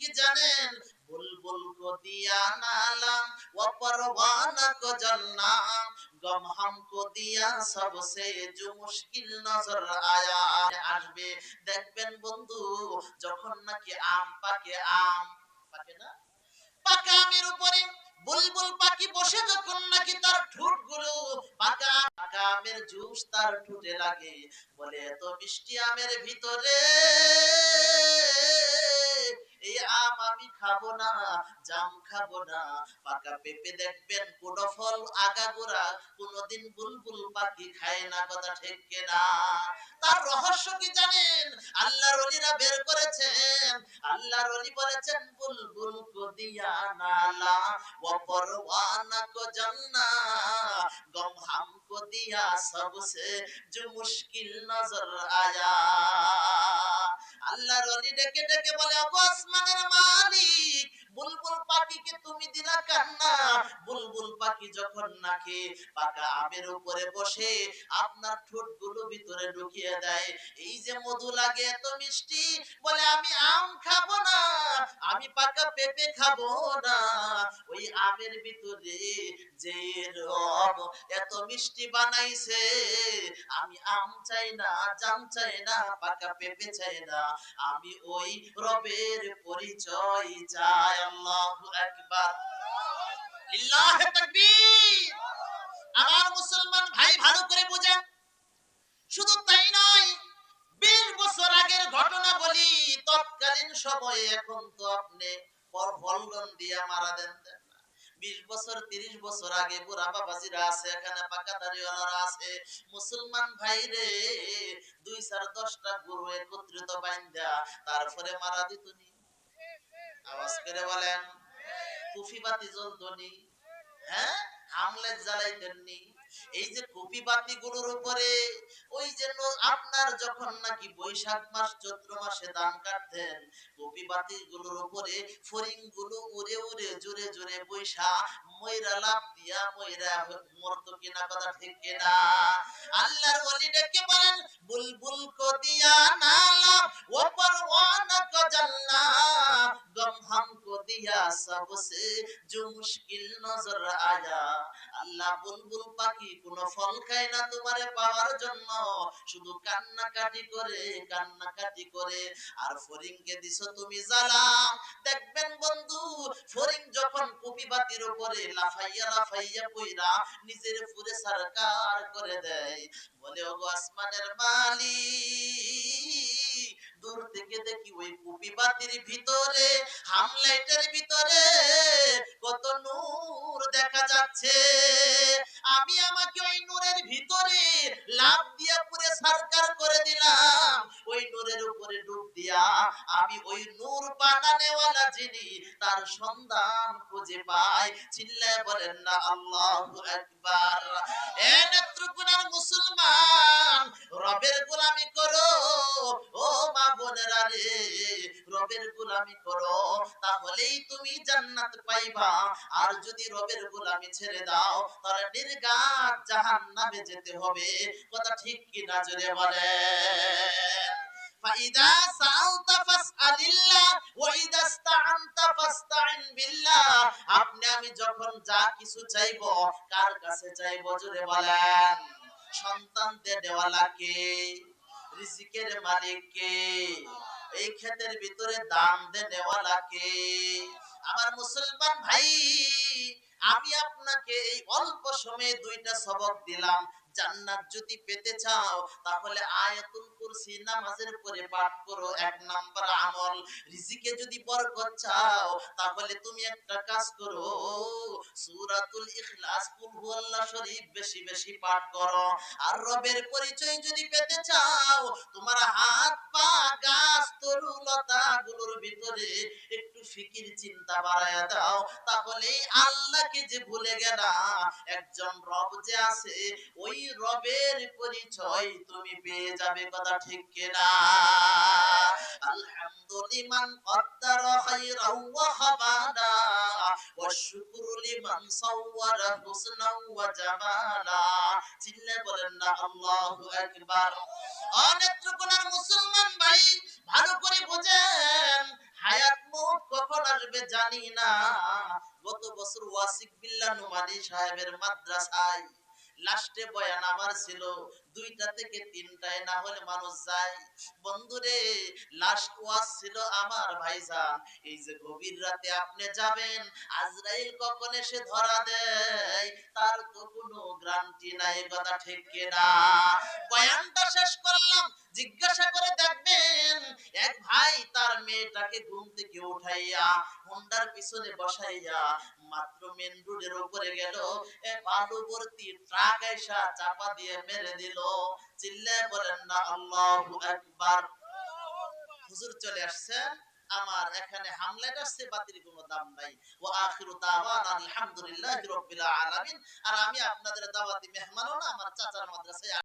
কি জানেন? বুলবুল কো দিয়া নালাম ও পরবানা কো জান্নাম। গম হামকো দিয়া সবসে জো মুশকিল নজর আয়া আসবে। দেখবেন বন্ধু, যখন নাকি আম পাকে আম, পাকে না? পাকা আমের উপরে বুলবুল পাখি বসে, যখন নাকি তার ঠোঁটগুলো পাকা পাকা আমের জুস তার ঠোঁটে লাগে। বলে, এত মিষ্টি আমের ভিতরে এই আম আমি খাব না, জাম খাব না। পাকা পেঁপে দেখবেন ফল বুলবুল পাখি খায় না, কথা না তার রহস্য কি জানেন? আল্লাহর ওলিরা বের করেছেন। আল্লাহর ওলি বলেছেন, বুলবুল কো নালা কো জান্না। গম হামকো দিয়া সবসে जो মুশকিল নজর আয়া। আল্লাহর ওলি ডেকে ডেকে বলে ও আসমানের মালিক, বুলবুল পাখিকে তুমি দিলা কান্না। বুলবুল পাখি যখন নাকে পাকা আমের উপরে বসে, আপনার ঠোঁটগুলো ভিতরে ঢুকিয়ে দেয়। এই যে মধু লাগে, এত মিষ্টি। বলে, আমি আম খাব না, আমি পাকা পেঁপে খাব না। ওই আমের ভিতরে যে রব এত মিষ্টি বানাইছে, আমি আম চাই না, জাম চাই না, পাকা পেঁপে চাই না, আমি ওই রবের পরিচয় চাই, আল্লাহু আকবার। লিল্লাহে তাকবীর। আমার মুসলমান ভাই ভালো করে বোঝেন। শুধু তাই নয়, বিশ বছর আগের ঘটনা বলি, তৎকালীন সময়ে এখন তো আপনি হলগন দিয়ে মারা দেন। বিশ বছর, তিরিশ বছর আগে বুড়া বাবাজিরা আছে, এখানে পাকা দাঁড়িয়ে আছে। মুসলমান ভাই রে দুই চার দশটা গরু একত্রিত বাইন্দা, তারপরে মারা দিত আওয়াজ করে বলেন কুফি বাতি জ্বলতো হ্যাঁ? হামলেট জ্বালাইতেননি এই যে কপি বাতি গুলোর উপরে, ওই জন্য আপনার যখন নাকি বৈশাখ মাস, চৈত্র মাসে দান কাটতেন, কপি বাতি গুলোর উপরে ফরিংগুলো উড়ে উড়ে জোরে জোরে বৈশা, ময়রা লাভ দিয়া ময়রা মরতো কিনা কথা ঠিক কিনা। আল্লাহর ওলি ডেকে বলেন বুলবুল কদিয়া নালা ও পরওয়ানা কো জানলা গম হাম কদিয়া সবসে জো মুশকিল নজর আয়া। আল্লাহ বুলবুল পাখি কোন ফল খায় না তোমারে পাওয়ার জন্য। শুধু কান্না কাটি করে কান্না কাটি করে। আর ফরিংকে দিছো তুমি জ্বালা। দেখবেন ফরিং যখন কপি বাতির উপরে লাফাইয়া লাফাইয়া কইরা নিজের পুরে সরকার করে দেয়, বলে, ওগো আসমানের মালিক, দূর থেকে দেখি ওই কপি বাতির ভিতরে, হামলাইটের ভিতরে কত নূর দেখা যাচ্ছে। আমি আমাকে ওই নূরের ভিতরে লাভ দিয়া পুরে সরকার দিয়া আমি ওই নূর বানানেওয়ালা যিনি তার সন্ধান খুঁজে পাই। চিল্লায় বলেন, না, আল্লাহু আকবার। এ নেত্রকোনার মুসলমান, রবের গোলামি করো। ও মা বোনেরা রে, রবের গোলামি করো। তাহলেই তুমি জান্নাত পাইবা। আর যদি রবের গোলামি ছেড়ে দাও, তাহলে নির্ঘাত জাহান্নামে যেতে হবে। কথা ঠিক কি না জোরে বলেন? ইদা সাআলতা ফাসআলিল্লাহ ওয়া ইদা ইসতাআনতা ফাসতাইন বিল্লাহ আপনি আমি যখন যা কিছু চাইব, কার কাছে চাইব জোরে বলেন? সন্তানদের দেওয়ালা কে রিজিকের মালিক কে এই ক্ষেতের ভিতরে দান দেওয়ালা কে আমার মুসলমান ভাই, আমি আপনাকে এই অল্প সময়ে দুইটা সবক দিলাম। জান্নাত যদি পেতে চাও, তাহলে আয়াতুল কুরসি নামাজের পরে পাঠ করো। এক নাম্বার আমল, রিজিকে যদি বরকত চাও, তাহলে তুমি একটা কাজ করো। সূরাতুল ইখলাস, কুল হুয়াল্লাহ শরীফ বেশি বেশি পাঠ করো। আর রবের পরিচয় যদি পেতে চাও, তোমার হাত পা গাছ, তরু, লতা, গুলোর ভিতরে ফিকির চিন্তা বাড়ায় দাও। তাহলে আল্লাহকে যে ভুলে গেলা, একজন রব যে আছে, ওই রবের পরিচয় তুমি পেয়ে যাবে, কথা ঠিক কেনা? আলহামদুলিমান কদ্দার মুসলমান ভাই, ভালো করে বোঝে জানি না। গত বছর ওয়াসিক বিল্লা নুমানি সাহেবের মাদ্রাসায় লাস্টে বয়ান আমার ছিল, দুইটা থেকে তিনটায় না হলে মানুষ যায়। বন্ধুরে লাস্ট ওয়াজ ছিল আমার ভাইজান। এই যে গভীর রাতে আপনি যাবেন, আজরাইল কখন এসে ধরা দেয়? তার গ্যারান্টি নাই কথা ঠিক কিনা? বয়ানটা শেষ করলাম, জিজ্ঞাসা করে দেখবেন, এক ভাই তার মেয়েটাকে ঘুম থেকে উঠাইয়া হোন্ডার পিছনে বসাইয়া মাত্র মেন রোডের উপরে গেল। এ বালু ভর্তি ট্রাক এসা চাপা দিয়ে মেরে দিল। চিল্লায় বলেন, না, আল্লাহু আকবার। হুজুর চলে আসছেন। আমার এখানে হামলাটা আসছে বাতির কোনো দাম নাই। ও আখিরু দাওয়ানা আলহামদুলিল্লাহি রাব্বিল আলামিন। আর আমি আপনাদের দাওয়াতি মেহমানও না আমার চাচার মাদ্রাসায়